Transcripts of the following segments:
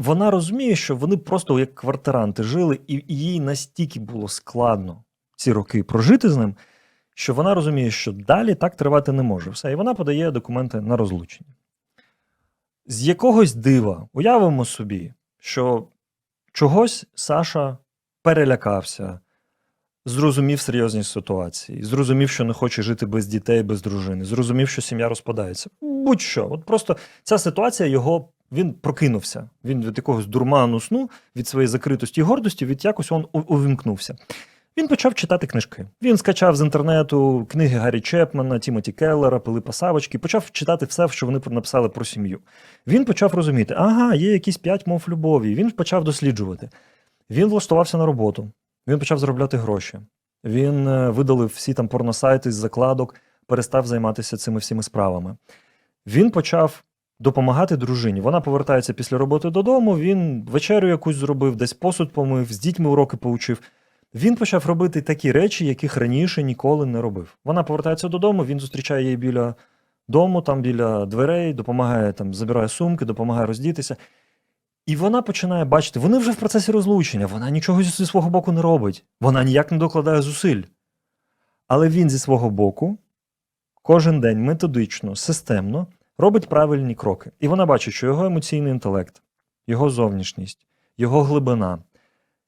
вона розуміє, що вони просто як квартиранти жили, і їй настільки було складно ці роки прожити з ним, що вона розуміє, що далі так тривати не може. Все, і вона подає документи на розлучення. З якогось дива уявимо собі, що чогось Саша перелякався, зрозумів серйозність ситуації, зрозумів, що не хоче жити без дітей, без дружини, зрозумів, що сім'я розпадається. Будь-що. От просто ця ситуація його. Він прокинувся. Він від якогось дурману сну, від своєї закритості і гордості, від якось він увімкнувся. Він почав читати книжки. Він скачав з інтернету книги Гаррі Чепмана, Тімоті Келлера, Пилипа Савочки, почав читати все, що вони написали про сім'ю. Він почав розуміти, ага, є якісь п'ять мов любові. Він почав досліджувати. Він влаштувався на роботу, він почав заробляти гроші. Він е, видалив всі там порносайти з закладок, перестав займатися цими всіми справами. Він почав допомагати дружині. Вона повертається після роботи додому, він вечерю якусь зробив, десь посуд помив, з дітьми уроки поучив. Він почав робити такі речі, яких раніше ніколи не робив. Вона повертається додому, він зустрічає її біля дому, там біля дверей, допомагає там, забирає сумки, допомагає роздітися. І вона починає бачити, вони вже в процесі розлучення, вона нічого зі свого боку не робить, вона ніяк не докладає зусиль. Але він зі свого боку кожен день методично, системно робить правильні кроки. І вона бачить, що його емоційний інтелект, його зовнішність, його глибина,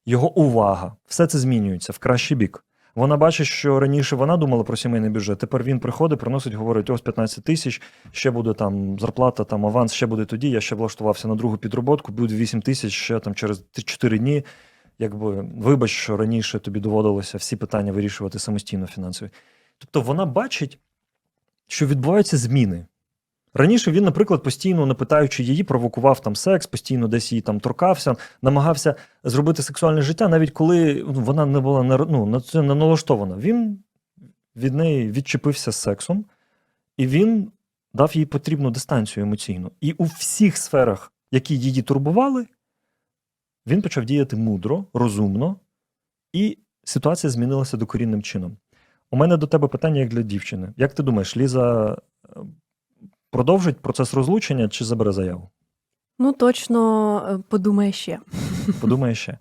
його увага все це змінюється в кращий бік. Вона бачить, що раніше вона думала про сімейний бюджет. Тепер він приходить, приносить, говорить: ось 15 тисяч, ще буде там зарплата, там аванс, ще буде тоді. Я ще влаштувався на другу підроботку, буде 8 тисяч ще там через 4 дні. Якби вибач, що раніше тобі доводилося всі питання вирішувати самостійно фінансові. Тобто вона бачить, що відбуваються зміни. Раніше він, наприклад, постійно, не питаючи її, провокував там секс, постійно десь її там торкався, намагався зробити сексуальне життя, навіть коли ну, вона не була ну, це не налаштована. Він від неї відчепився з сексом, і він дав їй потрібну дистанцію емоційну. І у всіх сферах, які її турбували, він почав діяти мудро, розумно, і ситуація змінилася докорінним чином. У мене до тебе питання як для дівчини. Як ти думаєш, Ліза продовжить процес розлучення чи забере заяву? Ну, точно е, подумає ще. Подумає ще.